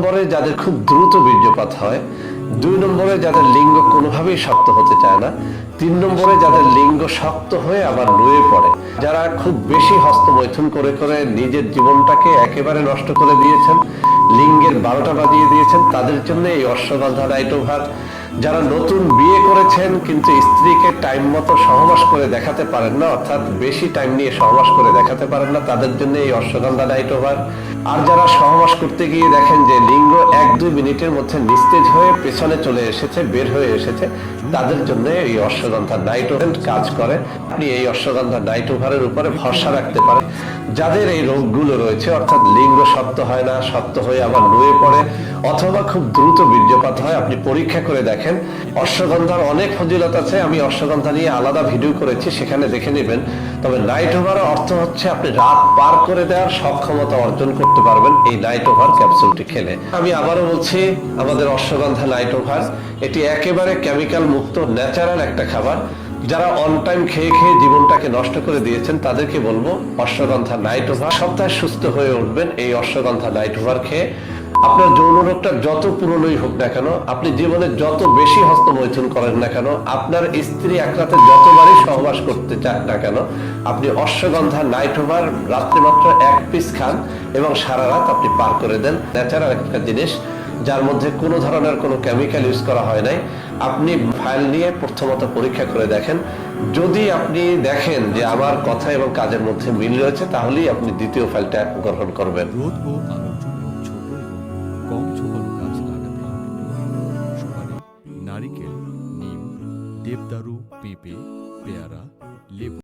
নম্বরে যাদের খুব দ্রুত বীর্যপাত হয়, দুই নম্বরে যাদের লিঙ্গ কোনোভাবেই শক্ত হতে চায় না, তিন নম্বরে যাদের লিঙ্গ শক্ত হয়ে আবার নুয়ে পড়ে, যারা খুব বেশি হস্তমৈথুন করে করে নিজের জীবনটাকে একেবারে নষ্ট করে দিয়েছেন লিঙ্গের বারোটা বাজিয়ে দিয়েছেন, তাদের জন্য এই অশ্বগন্ধা নাইটোভার যারা নতুন বিয়ে করেছেন, কিন্তু স্ত্রীকে টাইম মতো সহবাস করে দেখাতে পারেন না, অর্থাৎ বেশি টাইম নিয়ে সহবাস করে দেখাতে পারেন না, তাদের জন্য এই অশ্বগন্ধা নাইট ওভার আর যারা সহবাস করতে গিয়ে দেখেন যে লিঙ্গ এক দুই মিনিটের মধ্যে নিস্তেজ হয়ে পেছনে চলে এসেছে, বের হয়ে এসেছে, তাদের জন্য এই অশ্বগন্ধা নাইট ওভার কাজ করে। আপনি এই অশ্বগন্ধা নাইট ওভারের উপরে ভরসা রাখতে পারেন। যাদের এই রোগগুলো রয়েছে, অর্থাৎ লিঙ্গ শক্ত হয় না, শক্ত হয়ে আবার নুয়ে পড়ে, অথবা খুব দ্রুত বীর্যপাত হয়, আপনি পরীক্ষা করে দেখেন। অশ্বগন্ধার অনেক ফজিলত আছে, আমি অশ্বগন্ধা নিয়ে আলাদা ভিডিও করেছি, সেখানে দেখে নেবেন। তবে নাইট ওভার অর্থ হচ্ছে আপনি রাত পার করে দেওয়ার সক্ষমতা অর্জন করতে পারবেন এই নাইট ওভার ক্যাপসুলটি খেলে। আমি আবারও বলছি, আমাদের অশ্বগন্ধা নাইট ওভার, এটি একেবারে কেমিক্যাল মুক্ত ন্যাচারাল একটা খাবার। যারা অন টাইম খেয়ে খেয়ে জীবনটাকে নষ্ট করে দিয়েছেন, তাদেরকে বলব, অশ্বগন্ধা নাইট ওভার সপ্তাহে সুস্থ হয়ে উঠবেন এই অশ্বগন্ধা নাইট ওভার খেয়ে। আপনার যৌন রোগটা যত পুরনোই হোক না কেন, আপনি জীবনে যত বেশি হস্তমৈথুন করেন না কেন, আপনার স্ত্রী এক রাতে যতবারই সহবাস করতে চান না কেন, আপনি অশ্বগন্ধা নাইট ওভার রাত্রে মাত্র এক পিস খান এবং সারা রাত আপনি পার করে দেন। ন্যাচারাল একটা জিনিস। যার মধ্যে কোনো ধরনের কোনো কেমিক্যাল ইউজ করা হয় নাই। আপনি ফাইল নিয়ে প্রথমত পরীক্ষা করে দেখেন। যদি আপনি দেখেন যে আমার কথা এবং কাজের মধ্যে মিল রয়েছে, তাহলেই আপনি দ্বিতীয় ফাইলটা গ্রহণ করবেন। নারিকেল, নিম, দেবদারু, পেঁপে, পেয়ারা, লেবু।